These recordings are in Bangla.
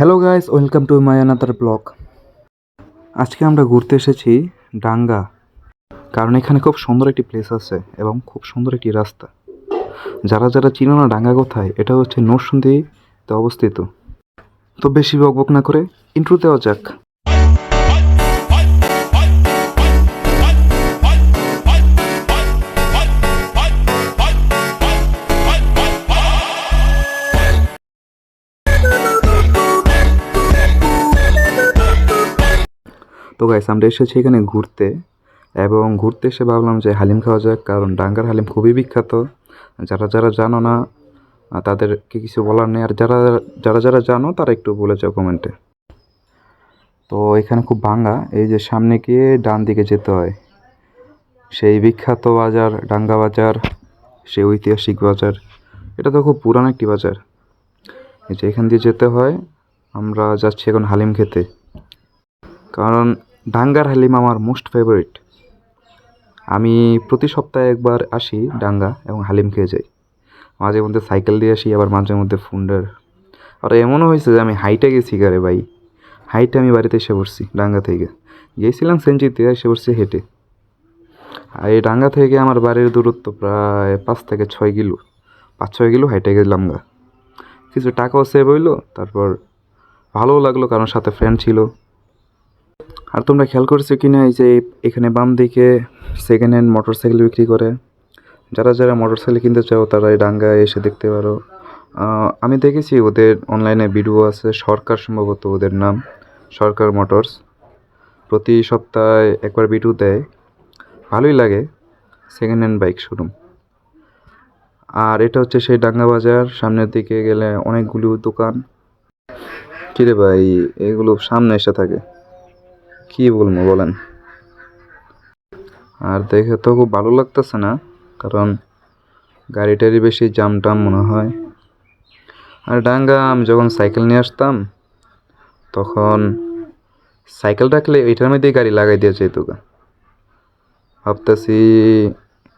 Hello guys welcome to my another blog আজকে আমরা ঘুরতে এসেছি ডাঙ্গা, কারণ এখানে খুব সুন্দর একটি প্লেস আছে এবং খুব সুন্দর একটি রাস্তা। যারা যারা চিনো না ডাঙ্গা কোথায়, এটা হচ্ছে নরসুন্দিতে অবস্থিত। তো বেশি বকবক না করে ইন্ট্রো দেওয়া যাক। তো গাইস আমরা এসেছি এখানে ঘুরতে এবং ঘুরতে এসে ভাবলাম যে হালিম খাওয়া যাক, কারণ ডাঙ্গার হালিম খুবই বিখ্যাত। যারা যারা জানো না তাদেরকে কিছু বলার নেই। আর যারা যারা যারা জানো, তারা একটু বলে যাও কমেন্টে তো এখানে খুব ভাঙ্গা। এই যে সামনে গিয়ে ডান দিকে যেতে হয়। সেই বিখ্যাত বাজার, ডাঙ্গা বাজার, সেই ঐতিহাসিক বাজার। এটা তো খুব পুরানো একটি বাজার। এই যে এখান দিয়ে যেতে হয়। আমরা যাচ্ছি এখন হালিম খেতে। কারণ ডাঙ্গার হালিম আমার মোস্ট ফেভারিট। আমি প্রতি সপ্তাহে একবার আসি ডাঙ্গা এবং হালিম খেয়ে যাই। মাঝে মধ্যে সাইকেল দিয়ে আসি, আবার মাঝে মধ্যে ফুন্ডার। আর এমনও হয়েছে যে আমি হাইটে গেছি গারে ভাই। হাইটে আমি বাড়িতে এসে পড়ছি, ডাঙ্গা থেকে। গিয়েছিলাম সেঞ্চিতে এসে পড়ছি হেঁটে। আর এই ডাঙ্গা থেকে আমার বাড়ির দূরত্ব প্রায় পাঁচ থেকে ছয় কিলো। পাঁচ ছয় কিলো হাইটে গেলাম গা। কিছু টাকাও সেভ হইল, তারপর ভালোও লাগল কারণ সাথে ফ্রেন্ড ছিল। আর তোমরা খেয়াল করেছ কি না এই যে এখানে বাম দিকে সেকেন্ড হ্যান্ড মোটর সাইকেল বিক্রি করে? যারা যারা মোটর সাইকেল কিনতে চাও তারা এই ডাঙ্গায় এসে দেখতে পারো। আমি দেখেছি ওদের অনলাইনে ভিডিও আছে, সরকার সম্ভবত ওদের নাম, সরকার মোটরস। প্রতি সপ্তাহে একবার ভিডিও দেয়। ভালোই লাগে সেকেন্ড হ্যান্ড বাইক শোরুম আর এটা হচ্ছে সেই ডাঙ্গা বাজার, সামনের দিকে গেলে অনেকগুলো দোকান। কিরে ভাই, এগুলো সামনে এসে থাকে। কি বলব বলেন? আর দেখে তো খুব ভালো লাগতেছে না, কারণ গাড়িটারই বেশি জাম টাম মনে হয়। আর ডাঙ্গা, আমি যখন সাইকেল নিয়ে আসতাম, তখন সাইকেল রাখলে এটার মধ্যেই গাড়ি লাগাই দিয়ে যেত গা। ভাবতেছি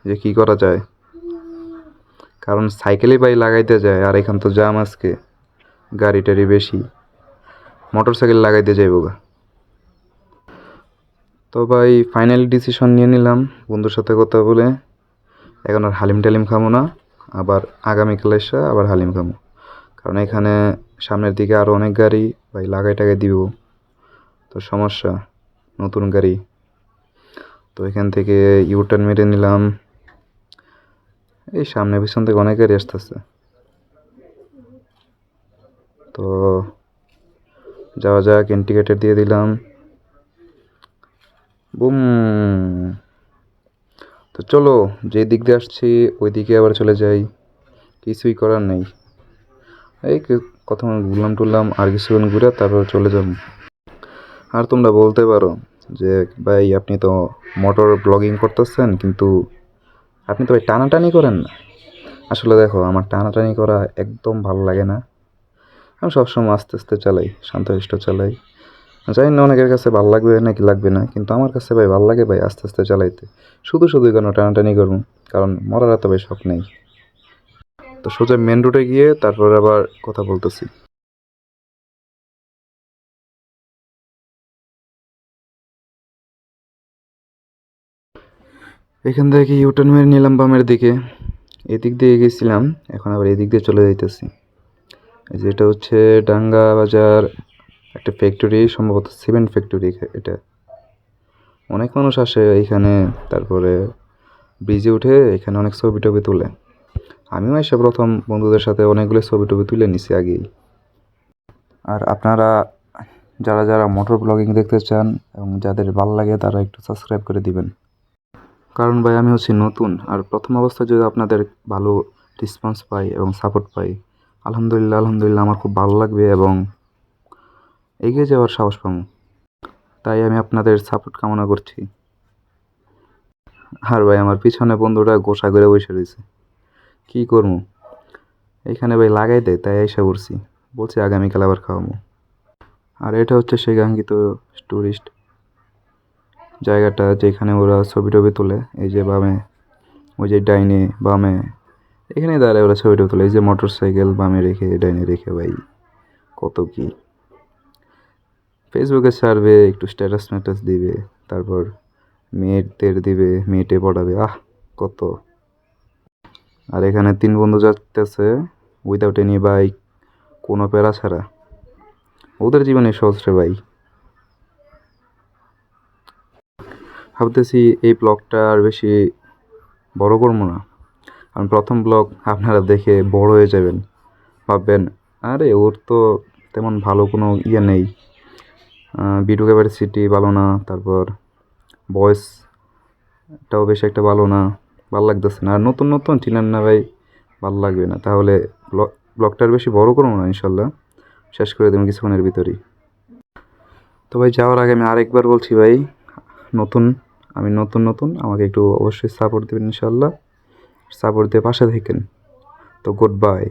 যে কি করা যায়। কারণ সাইকেলই বাই লাগাইতে যায়, আর এখান তো জাম আজকে, গাড়িটারই বেশি। মোটর সাইকেল লাগাইতে যাইব গা। তো ভাই ফাইনাল ডিসিশন নিয়ে নিলাম। বন্ধুর সাথে কথা বলে এখন আর হালিম টালিম খামো না, আবার আগামীকাল এসে আবার হালিম খামো। কারণ এখানে সামনের দিকে আরও অনেক গাড়ি ভাই লাগাই টাগাই দিব। তো সমস্যা, নতুন গাড়ি। তো এখান থেকে ইউটার্ন মেরে নিলাম। এই সামনে পিছন থেকে অনেক গাড়ি আসতেছে। তো যাওয়া যাক ইন্ডিকেটার দিয়ে দিলাম। বুম। তো চলো যে দিক দিয়ে আসছি ওই দিকে আবার চলে যাই। কিছুই করার নেই। এই কথা ঘুরলাম টুরলাম, আর কিছুক্ষণ ঘুরে তারপর চলে যাব। আর তোমরা বলতে পারো যে, ভাই, আপনি তো মোটর ব্লগিং করতেছেন, কিন্তু আপনি তো ভাই টানাটানি করেন না। আসলে দেখো, আমার টানাটানি করা একদম ভালো লাগে না। আমি সবসময় আস্তে আস্তে চালাই শান্তশিষ্ট চালাই। জানি না অনেকের কাছে ভালো লাগবে নাকি লাগবে না, কিন্তু আমার কাছে ভাই ভালো লাগে ভাই আস্তে আস্তে চালাইতে। শুধু শুধু কেন টানাটানি করব, কারণ মরার এত ভাই শখ নেই। তো সোজা মেন রোডে গিয়ে তারপর আবার কথা বলতেছি। এখান থেকে ইউটার্ন মেরে নিলাম বামের দিকে। এদিক দিয়ে গেছিলাম, এখন আবার এদিক দিয়ে চলে যাইতেছি। যেটা হচ্ছে ডাঙ্গা বাজার একটা ফ্যাক্টরি সম্ভবত সিমেন্ট ফ্যাক্টরি এটা। অনেক মানুষ আসে এইখানে, তারপরে ব্রিজে উঠে এখানে অনেক ছবি টবি তোলে। আমিও এসে প্রথম বন্ধুদের সাথে অনেকগুলো ছবি টবি তুলে নিছি আগেই। আর আপনারা যারা যারা মোটর ব্লগিং দেখতে চান এবং যাদের ভালো লাগে তারা একটু সাবস্ক্রাইব করে দিবেন। কারণ ভাই, আমি হচ্ছি নতুন আর প্রথম অবস্থায় যদি আপনাদের ভালো রেসপন্স পাই এবং সাপোর্ট পাই, আলহামদুলিল্লাহ আলহামদুলিল্লাহ, আমার খুব ভালো লাগবে এবং এগিয়ে যাওয়ার সাহস পাবো। তাই আমি আপনাদের সাপোর্ট কামনা করছি। আর ভাই, আমার পিছনে বন্ধুরা গোসা করে বসে রয়েছে। কী করব? এইখানে ভাই লাগাই দেয়, তাই এসে পড়ছি। বলছি আগামীকাল আবার খাওয়াবো। আর এটা হচ্ছে সেই কাঙ্ক্ষিত টুরিস্ট জায়গাটা যেখানে ওরা ছবি টবি তোলে। এই যে বামে, ওই যে ডাইনে বামে এখানে দাঁড়ায় ওরা ছবি টবি তোলে। এই যে মোটর সাইকেল বামে রেখে, ডাইনে রেখে ভাই, কত কি। ফেসবুকে ছাড়বে, একটু স্ট্যাটাস ম্যাটাস দিবে, তারপর মেয়েদের দিবে, মেয়েটে পড়াবে, আহ, কত। আর এখানে তিন বন্ধু যাচ্ছে উইদাউট এনি বাইক কোনো প্যারা ছাড়া। ওদের জীবনে সহজ রে ভাই। ভাবতেছি এই ব্লগটা আর বেশি বড় করব না। কারণ প্রথম ব্লগ আপনারা দেখে বড় হয়ে যাবেন। ভাববেন, আরে ওর তো তেমন ভালো কোনো ইয়ে নেই। ভিডিও ক্যাপাসিটি ভালো না, তারপর ভয়েসটাও বেশি একটা ভালো না, ভালো লাগতেছে না। আর নতুন নতুন চিনেন না ভাই, ভালো লাগবে না। তাহলে ব্লগ ব্লগটা বেশি বড় করব না ইনশাল্লাহ, শেষ করে দেবেন কিছুক্ষণের ভিতরেই। তো ভাই, যাওয়ার আগে আমি আরেকবার বলছি ভাই, নতুন, আমি নতুন নতুন, আমাকে একটু অবশ্যই সাপোর্ট দেবেন ইনশাল্লাহ। সাপোর্ট দিয়ে পাশে থাকেন। তো গুড বাই